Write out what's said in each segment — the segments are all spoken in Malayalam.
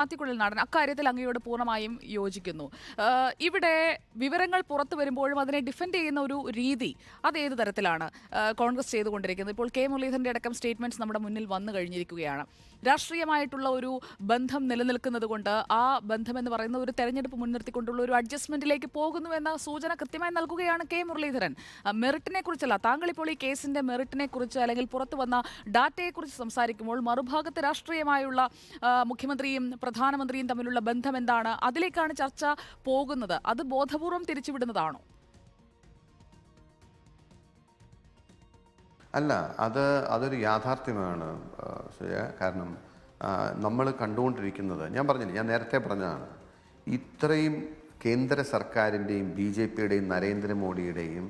മാത്തിക്കുഴൽ നാടൻ അക്കാര്യത്തിൽ അങ്ങയോട് പൂർണമായും യോജിക്കുന്നു. ഇവിടെ വിവരങ്ങൾ പുറത്തു വരുമ്പോഴും അതിനെ ഡിഫെൻഡ് ചെയ്യുന്ന ഒരു രീതി അത് ഏത് തരത്തിലാണ് കോൺഗ്രസ് ചെയ്തുകൊണ്ടിരിക്കുന്നത്? ഇപ്പോൾ കെ മുരളീധരന്റെ അടക്കം സ്റ്റേറ്റ്മെന്റ്സ് നമ്മുടെ മുന്നിൽ വന്നു കഴിഞ്ഞിരിക്കുകയാണ്. രാഷ്ട്രീയമായിട്ടുള്ള ഒരു ബന്ധം നിലനിൽക്കുന്നത് കൊണ്ട് ആ ബന്ധം എന്ന് പറയുന്ന ഒരു തെരഞ്ഞെടുപ്പ് മുൻനിർത്തിക്കൊണ്ടുള്ള ഒരു അഡ്ജസ്റ്റ്മെന്റിലേക്ക് പോകുന്നു എന്ന സൂചന കൃത്യമായി നൽകുകയാണ് കെ മുരളീധരൻ. മെറിറ്റിനെ കുറിച്ചല്ല താങ്കൾ ഇപ്പോൾ ഈ കേസിന്റെ മെറിറ്റിനെ കുറിച്ച് അല്ലെങ്കിൽ പുറത്തു വന്ന ഡാറ്റയെ കുറിച്ച് സംസാരിക്കുമ്പോൾ മറുഭാഗത്ത് രാഷ്ട്രീയമായുള്ള മുഖ്യമന്ത്രിയും പ്രധാനമന്ത്രിയും തമ്മിലുള്ള ബന്ധം എന്താണ്? അതിലേക്കാണ് ചർച്ച പോകുന്നത്. അത് ബോധപൂർവം തിരിച്ചുവിടുന്നതാണോ? അല്ല അത് അതൊരു യാഥാർത്ഥ്യമാണ്. ആ, കാരണം നമ്മൾ കണ്ടുകൊണ്ടിരിക്കുന്നത് ഞാൻ പറഞ്ഞില്ല ഞാൻ നേരത്തെ പറഞ്ഞതാണ് ഇത്രയും കേന്ദ്ര സർക്കാരിന്റെയും ബി ജെ പിയുടെയും നരേന്ദ്രമോദിയുടെയും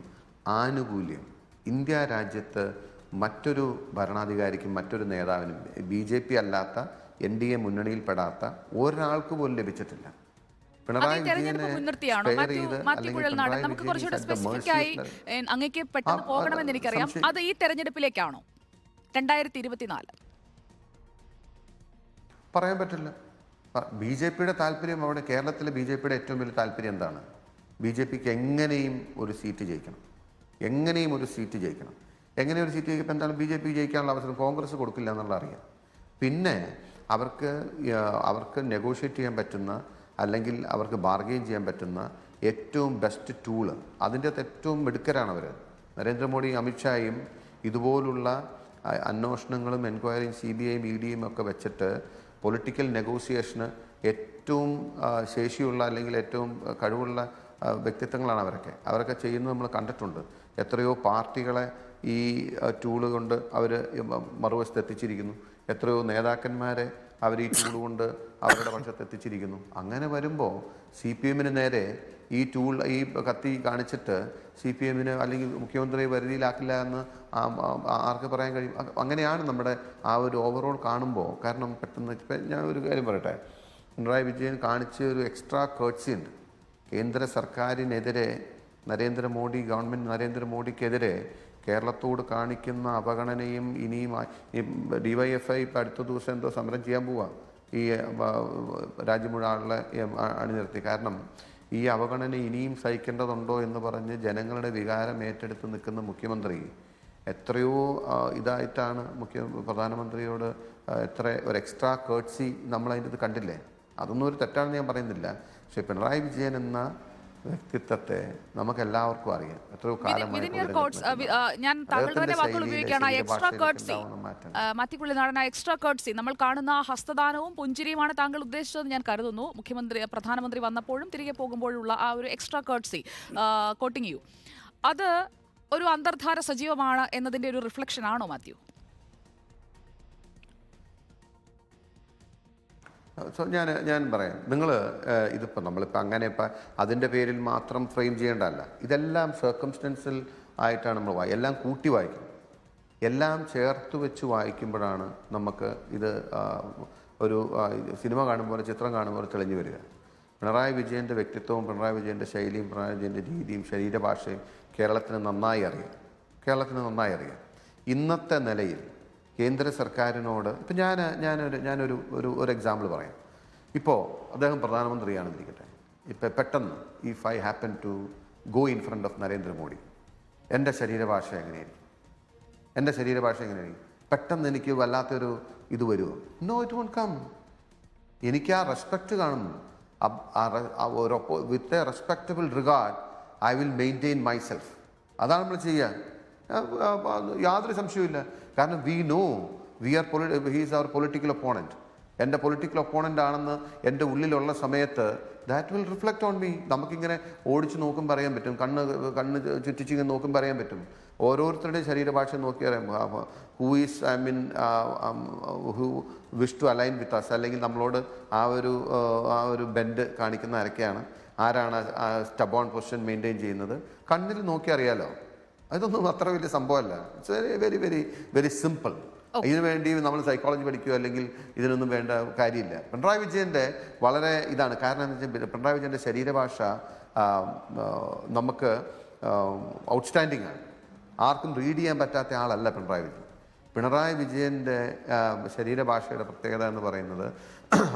ആനുകൂല്യം ഇന്ത്യ രാജ്യത്ത് മറ്റൊരു ഭരണാധികാരിക്കും മറ്റൊരു നേതാവിനും ബി ജെ പി അല്ലാത്ത എൻ ഡി എ മുന്നണിയിൽപ്പെടാത്ത ഒരാൾക്ക് പോലും ലഭിച്ചിട്ടില്ല. പിണറായി വിജയനെ അങ്ങേക്ക് പെട്ടെന്ന് പോകണമെന്ന് എനിക്കറിയാം. അത് ഈ തെരഞ്ഞെടുപ്പിലേക്കാണോ? രണ്ടായിരത്തി ഇരുപത്തിനാല്. പറയാൻ പറ്റില്ല. ബി ജെ പിയുടെ താല്പര്യം അവിടെ കേരളത്തിലെ ബി ജെ പിയുടെ ഏറ്റവും വലിയ താല്പര്യം എന്താണ്? ബി ജെ പിക്ക് എങ്ങനെയും ഒരു സീറ്റ് ജയിക്കണം. എങ്ങനെയും ഒരു സീറ്റ് ജയിക്കണം. എങ്ങനെ ഒരു സീറ്റ് ജയിക്കുമ്പോൾ എന്താണ് ബി ജെ പി ജയിക്കാനുള്ള അവസരം കോൺഗ്രസ് കൊടുക്കില്ല എന്നുള്ള അറിയാം. പിന്നെ അവർക്ക് അവർക്ക് നെഗോഷിയേറ്റ് ചെയ്യാൻ പറ്റുന്ന അല്ലെങ്കിൽ അവർക്ക് ബാർഗെയിൻ ചെയ്യാൻ പറ്റുന്ന ഏറ്റവും ബെസ്റ്റ് ടൂൾ അതിന്റെ അകത്ത് ഏറ്റവും മിടുക്കരാണ് അവർ നരേന്ദ്രമോദി അമിത്ഷായും ഇതുപോലുള്ള അന്വേഷണങ്ങളും എൻക്വയറിയും സി ബി ഐയും ഇ ഡിയും ഒക്കെ വെച്ചിട്ട് പൊളിറ്റിക്കൽ നെഗോസിയേഷന് ഏറ്റവും ശേഷിയുള്ള അല്ലെങ്കിൽ ഏറ്റവും കഴിവുള്ള വ്യക്തിത്വങ്ങളാണ് അവരൊക്കെ. അവരൊക്കെ ചെയ്യുന്നത് നമ്മൾ കണ്ടിട്ടുണ്ട്. എത്രയോ പാർട്ടികളെ ഈ ടൂൾ കൊണ്ട് അവർ മറുവശത്ത് എത്തിച്ചിരിക്കുന്നു. എത്രയോ നേതാക്കന്മാരെ അവർ ഈ ടൂൾ കൊണ്ട് അവരുടെ പക്ഷത്ത് എത്തിച്ചിരിക്കുന്നു. അങ്ങനെ വരുമ്പോൾ സി പി എമ്മിന് നേരെ ഈ ടൂൾ ഈ കത്തി കാണിച്ചിട്ട് സി പി എമ്മിന് അല്ലെങ്കിൽ മുഖ്യമന്ത്രിയെ വരുതിയിലാക്കില്ല എന്ന് ആർക്ക് പറയാൻ കഴിയും? അങ്ങനെയാണ് നമ്മുടെ ആ ഒരു ഓവറോൾ കാണുമ്പോൾ കാരണം പെട്ടെന്ന് ഞാൻ ഒരു കാര്യം പറയട്ടെ. പിണറായി വിജയൻ കാണിച്ച ഒരു എക്സ്ട്രാ കേർട്സി ഉണ്ട്. കേന്ദ്ര സർക്കാരിനെതിരെ നരേന്ദ്രമോദി ഗവൺമെന്റ് നരേന്ദ്രമോദിക്കെതിരെ കേരളത്തോട് കാണിക്കുന്ന അവഗണനയും ഇനിയും ഡി വൈ എഫ് ഐ ഇപ്പം അടുത്ത ദിവസം എന്തോ സമരം ചെയ്യാൻ പോവാം. ഈ രാജ്യം മുഴുവൻ അണിനിർത്തി കാരണം ഈ അവഗണന ഇനിയും സഹിക്കേണ്ടതുണ്ടോ എന്ന് പറഞ്ഞ് ജനങ്ങളുടെ വികാരം ഏറ്റെടുത്ത് നിൽക്കുന്ന മുഖ്യമന്ത്രി എത്രയോ ഇതായിട്ടാണ് മുഖ്യ പ്രധാനമന്ത്രിയോട് എത്ര ഒരു എക്സ്ട്രാ കേട്ട്സി നമ്മൾ അതിന്റെ ഇത് കണ്ടില്ലേ? അതൊന്നും ഒരു തെറ്റാണെന്ന് ഞാൻ പറയുന്നില്ല. പക്ഷേ പിണറായി വിജയൻ എന്ന വ്യക്തിത്വത്തെ നമുക്കെല്ലാവർക്കും അറിയാം. എത്രയോ കാലമായി. ഞാൻ താങ്കളുടെ തന്നെ വാക്കുകൾ ഉപയോഗിക്കുകയാണ്. Extra curtsy. മാത്തിക്കുള്ളി നാടൻ ആ എക്സ്ട്രാ കേർട്സി നമ്മൾ കാണുന്ന ആ ഹസ്തദാനവും പുഞ്ചിരിയുമാണ് താങ്കൾ ഉദ്ദേശിച്ചതെന്ന് ഞാൻ കരുതുന്നു. മുഖ്യമന്ത്രി പ്രധാനമന്ത്രി വന്നപ്പോഴും തിരികെ പോകുമ്പോഴുള്ള ആ ഒരു എക്സ്ട്രാ കേർട്സി കോട്ടിങ് യു. അത് ഒരു അന്തർധാര സജീവമാണ് എന്നതിന്റെ ഒരു റിഫ്ലക്ഷൻ ആണോ മാത്യു? ഞാൻ ഞാൻ പറയാം. നിങ്ങൾ ഇതിപ്പോൾ നമ്മളിപ്പോൾ അങ്ങനെ ഇപ്പം അതിന്റെ പേരിൽ മാത്രം ഫ്രെയിം ചെയ്യേണ്ടതല്ല. ഇതെല്ലാം സർക്കംസ്റ്റൻസിൽ ആയിട്ടാണ് നമ്മൾ വായി എല്ലാം കൂട്ടി വായിക്കും എല്ലാം ചേർത്ത് വെച്ച് വായിക്കുമ്പോഴാണ് നമുക്ക് ഇത് ഒരു സിനിമ കാണുമ്പോൾ ചിത്രം കാണുമ്പോൾ തെളിഞ്ഞു വരിക. പിണറായി വിജയന്റെ വ്യക്തിത്വവും പിണറായി വിജയന്റെ ശൈലിയും പിണറായി വിജയന്റെ രീതിയും ശരീരഭാഷയും കേരളത്തിന് നന്നായി അറിയാം. കേരളത്തിന് നന്നായി അറിയാം. ഇന്നത്തെ നിലയിൽ കേന്ദ്ര സർക്കാരിനോട് ഇപ്പം ഞാൻ ഞാനൊരു ഞാനൊരു ഒരു ഒരു എക്സാമ്പിൾ പറയാം. ഇപ്പോൾ അദ്ദേഹം പ്രധാനമന്ത്രിയാണെന്നിരിക്കട്ടെ. ഇപ്പം പെട്ടെന്ന് if I happen to go in front of Narendra Modi. എന്റെ ശരീരഭാഷ എങ്ങനെയായിരിക്കും? എന്റെ ശരീരഭാഷ എങ്ങനെയായിരിക്കും? പെട്ടെന്ന് എനിക്ക് വല്ലാത്തൊരു ഇത് വരുമോ നോ ഇറ്റ് വോണ്ട് കം എനിക്ക് ആ റെസ്പെക്റ്റ് കാണുന്നു ഒരു with a respectable regard I will maintain myself അതാണ് നമ്മൾ ചെയ്യുക. യാതൊരു സംശയവുമില്ല. കാരണം വി നോ വി ആർ പൊളി ഹീസ് അവർ പൊളിറ്റിക്കൽ ഒപ്പോണന്റ് എന്റെ പൊളിറ്റിക്കൽ ഒപ്പോണന്റ് ആണെന്ന് എന്റെ ഉള്ളിലുള്ള സമയത്ത് that will reflect on me നമുക്കിങ്ങനെ ഓടിച്ച് നോക്കും പറയാൻ പറ്റും. കണ്ണ് കണ്ണ് ചുറ്റിച്ചിങ്ങനെ നോക്കും പറയാൻ പറ്റും. ഓരോരുത്തരുടെയും ശരീരഭാഷ നോക്കി അറിയാം who is I mean who wish to align with us അല്ലെങ്കിൽ നമ്മളോട് ആ ഒരു ആ, ഒരു ബെൻഡ് കാണിക്കുന്ന ആരൊക്കെയാണ്? ആരാണ് സ്റ്റബോൺ പൊസിഷൻ മെയിന്റെയിൻ ചെയ്യുന്നത്? കണ്ണിൽ നോക്കി അറിയാലോ. അതൊന്നും അത്ര വലിയ സംഭവമല്ല. It's very very very very simple ഇതിനു വേണ്ടി നമ്മൾ സൈക്കോളജി പഠിക്കുകയോ അല്ലെങ്കിൽ ഇതിനൊന്നും വേണ്ട കാര്യമില്ല. പിണറായി വിജയന്റെ വളരെ ഇതാണ്. കാരണം എന്താ വെച്ചാൽ പിണറായി വിജയന്റെ ശരീരഭാഷ നമുക്ക് ഔട്ട്സ്റ്റാൻഡിംഗ് ആണ്. ആർക്കും റീഡ് ചെയ്യാൻ പറ്റാത്ത ആളല്ല പിണറായി വിജയൻ. പിണറായി വിജയന്റെ ശരീരഭാഷയുടെ പ്രത്യേകത എന്ന് പറയുന്നത്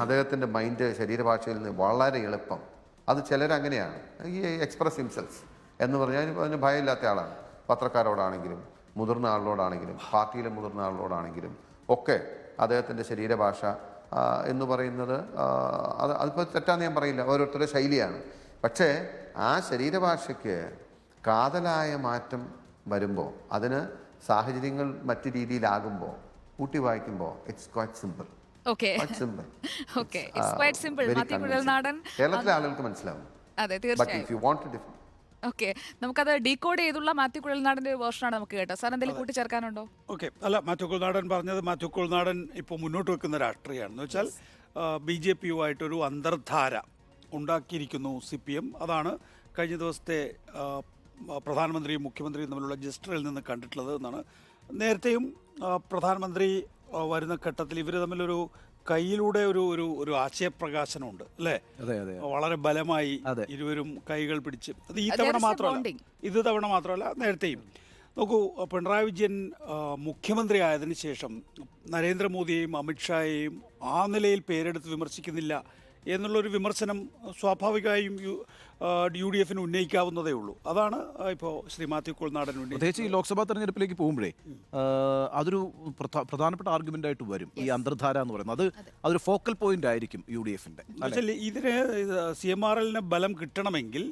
അദ്ദേഹത്തിന്റെ മൈൻഡ് ശരീരഭാഷയിൽ നിന്ന് വളരെ എളുപ്പം. അത് ചിലരങ്ങനെയാണ്. ഈ എക്സ്പ്രസ് ഹിംസെൽസ് എന്ന് പറഞ്ഞാൽ അതിന് ഭയമില്ലാത്ത ആളാണ്. പത്രക്കാരോടാണെങ്കിലും മുതിർന്ന ആളിനോടാണെങ്കിലും പാർട്ടിയിലെ മുതിർന്ന ആളിനോടാണെങ്കിലും ഒക്കെ അദ്ദേഹത്തിന്റെ ശരീരഭാഷ എന്ന് പറയുന്നത് അത് അതിപ്പോൾ തെറ്റാന്ന് ഞാൻ പറയില്ല. ഓരോരുത്തരുടെ ശൈലിയാണ്. പക്ഷേ ആ ശരീരഭാഷയ്ക്ക് കാതലായ മാറ്റം വരുമ്പോൾ അതിന് സാഹചര്യങ്ങൾ മറ്റു രീതിയിലാകുമ്പോൾ കൂട്ടി വായിക്കുമ്പോൾ ഇറ്റ്സ് ക്വാറ്റ് സിമ്പിൾ കേരളത്തിലെ ആളുകൾക്ക് മനസ്സിലാവും. അതെ തീർച്ചയായും. ഓക്കെ. നമുക്കത് ഡീകോഡ് ചെയ്തുള്ള മാത്യു കുഴൽനാടന്റെ വേർഷനാണ് നമുക്ക് കേട്ടോ. സാർ എന്തെങ്കിലും കൂട്ടിച്ചേർക്കാനുണ്ടോ? ഓക്കെ. അല്ല മാത്യു കുൾനാടൻ പറഞ്ഞത് മാത്യു കുൾനാടൻ ഇപ്പോൾ മുന്നോട്ട് വെക്കുന്ന രാഷ്ട്രീയമാണെന്ന് വെച്ചാൽ ബി ജെ പിയുമായിട്ടൊരു അന്തർധാര ഉണ്ടാക്കിയിരിക്കുന്നു സി പി എം അതാണ് കഴിഞ്ഞ ദിവസത്തെ പ്രധാനമന്ത്രിയും മുഖ്യമന്ത്രിയും തമ്മിലുള്ള ജസ്റ്ററിൽ നിന്ന് കണ്ടിട്ടുള്ളത് എന്നാണ്. നേരത്തെയും പ്രധാനമന്ത്രി വരുന്ന ഘട്ടത്തിൽ ഇവർ തമ്മിലൊരു കയ്യിലൂടെ ഒരു ഒരു ഒരു ആശയപ്രകാശനമുണ്ട് അല്ലേ? അതെ അതെ. വളരെ ബലമായി ഇരുവരും കൈകൾ പിടിച്ച് അത് ഈ തവണ മാത്രമല്ല. ഇത് തവണ മാത്രമല്ല നേരത്തെയും. നോക്കൂ പിണറായി വിജയൻ മുഖ്യമന്ത്രി ആയതിനു ശേഷം നരേന്ദ്രമോദിയെയും അമിത്ഷായെയും ആ നിലയിൽ പേരെടുത്ത് വിമർശിക്കുന്നില്ല. എന്നുള്ളൊരു വിമർശനം സ്വാഭാവികമായും യു ഡി എഫിന് ഉന്നയിക്കാവുന്നതേ ഉള്ളൂ. അതാണ് ഇപ്പോൾ ശ്രീ മാത്യു കുൾനാടൻ പ്രത്യേകിച്ച് ഈ ലോക്സഭാ തെരഞ്ഞെടുപ്പിലേക്ക് പോകുമ്പോഴേ അതൊരു പ്രധാനപ്പെട്ട ആർഗ്യുമെന്റ് ആയിട്ട് വരും. ഈ അന്തർധാര എന്ന് പറയുന്നത്. അത് അതൊരു ഫോക്കൽ പോയിന്റ് ആയിരിക്കും യു ഡി എഫിന്റെ ഇതിന് സി എം ആർ എല്ലിന് ബലം കിട്ടണമെങ്കിൽ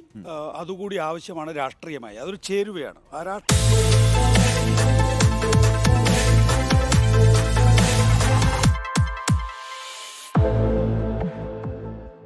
അതുകൂടി ആവശ്യമാണ് രാഷ്ട്രീയമായി. അതൊരു ചേരുവയാണ്. ആ രാഷ്ട്രീയ